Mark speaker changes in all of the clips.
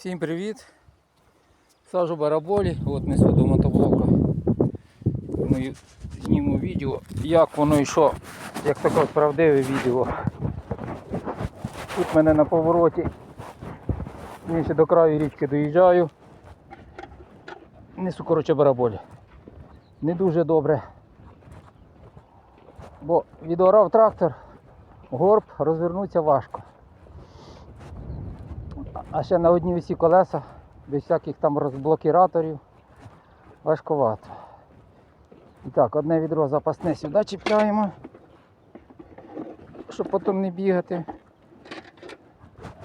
Speaker 1: Всім привіт! Сажу бараболі, от несу до мотоблока. Ми зніму відео, як воно і що, як таке правдиве відео. Тут мене на повороті. Ще до краю річки доїжджаю. Несу коротше бараболі. Не дуже добре. Бо відорав трактор, горб розвернутися важко. А ще на одні усі колеса, без всяких там розблокіраторів. Важковато. І так, одне відро запасне сюди чіпляємо, щоб потім не бігати,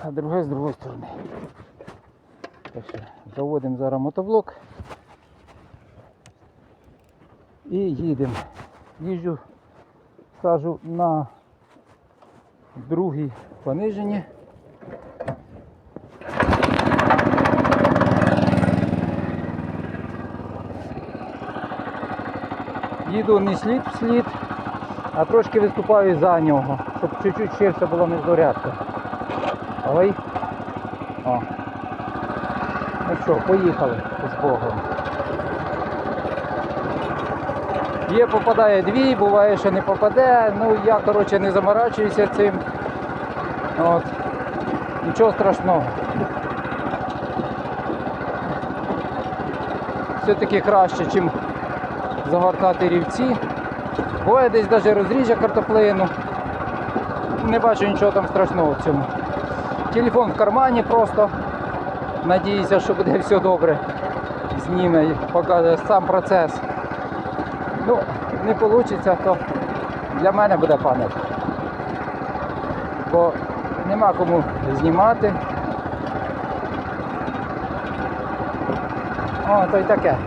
Speaker 1: а друге з другої сторони. Так що заводимо зараз мотоблок і їдемо. Їжджу, сажу на другій пониженні. Їду не слід в слід, а трошки виступаю за нього, щоб чуть-чуть ширше було міждорядка. Ой. О. Ну що, поїхали з Богом. Є попадає дві, буває, що не попаде. Ну я коротше не заморачуюся цим. От. Нічого страшного. Все-таки краще, ніж загортати рівці. Буває десь навіть розріжжя картоплину. Не бачу нічого там страшного в цьому. Телефон в кармані просто. Надіюся, що буде все добре. Зніме і покаже сам процес. Ну, не вийде, то для мене буде пам'ятка. Бо нема кому знімати. О, то й таке.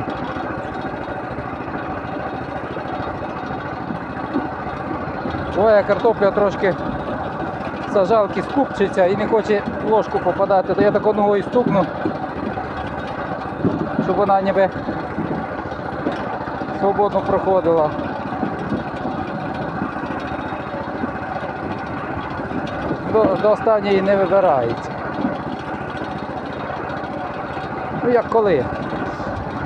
Speaker 1: Твоя картопля трошки сажалки скупчиться і не хоче ложку попадати, то я таку ногою стукну, щоб вона ніби свободно проходила. До, до останньої не вибирається. Ну як коли.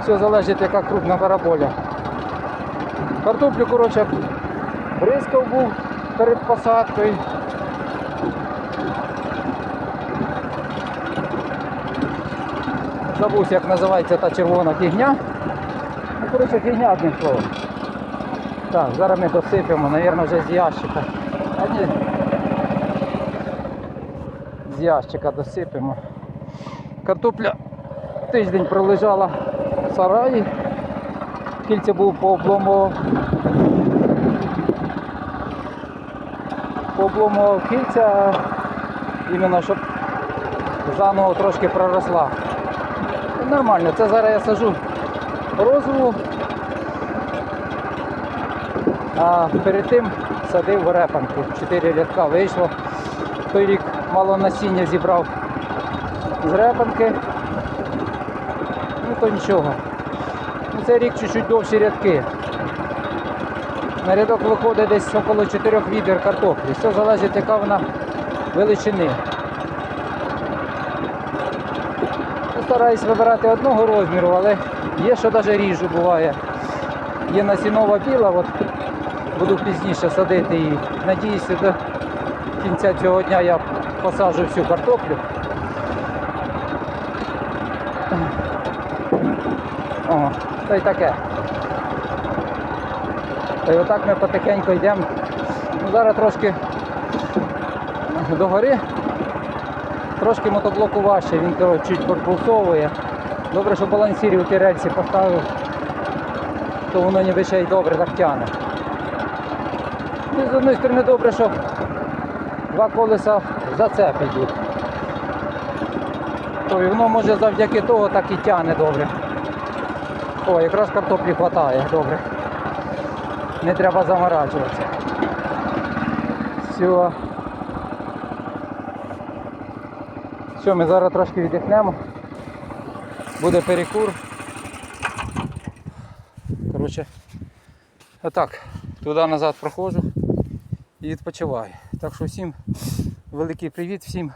Speaker 1: Все залежить яка крупна бараболя. Картоплю, коротше, бризкав був перед посадкою. Забувся, як називається та червона фігня. Ну, коротше, фігня одним словом. Так, зараз ми досипемо, мабуть, вже з ящика. А ні. З ящика досипемо. Картопля тиждень пролежала в сараї. Кільце був пообломував. Пообломував кільця, іменно щоб заново трошки проросла. Нормально, це зараз я сажу розову, а перед тим садив репанку. Чотири рядка вийшло. Той рік мало насіння зібрав з репанки. Ну то нічого. Ну, Цей рік чуть-чуть довші рядки. На рядок виходить десь около 4 відер картоплі. Все залежить, яка вона величини. Ну, Стараюсь вибирати одного розміру, але є, що навіть ріжу буває. Є насінова біла, от буду пізніше садити її. Надіюся, до кінця цього дня я посаджу всю картоплю. О, та й таке. Та й отак ми потихеньку йдемо. Ну, зараз трошки догори. Трошки мотоблоку важче, він коротше, чуть подбулсовує. Добре, що балансірі у ті рельсі поставив, то воно ніби ще й добре так тягне. Ну, з одної сторони добре, що два колеса в зацеп йдуть. То і воно може завдяки того так і тягне добре. О, якраз картоплі вистачає, добре. Не треба заморачуватися. Все. Все, ми зараз трошки віддихнемо. Буде перекур. Коротше, отак, туди-назад проходжу і відпочиваю. Так що всім великий привіт, всім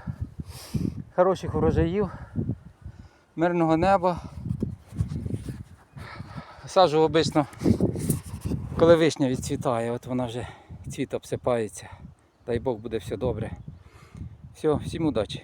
Speaker 1: хороших урожаїв мирного неба. Саджу обично, коли вишня відцвітає, от вона вже цвіт обсипається. Дай Бог буде все добре. Все, всім удачі.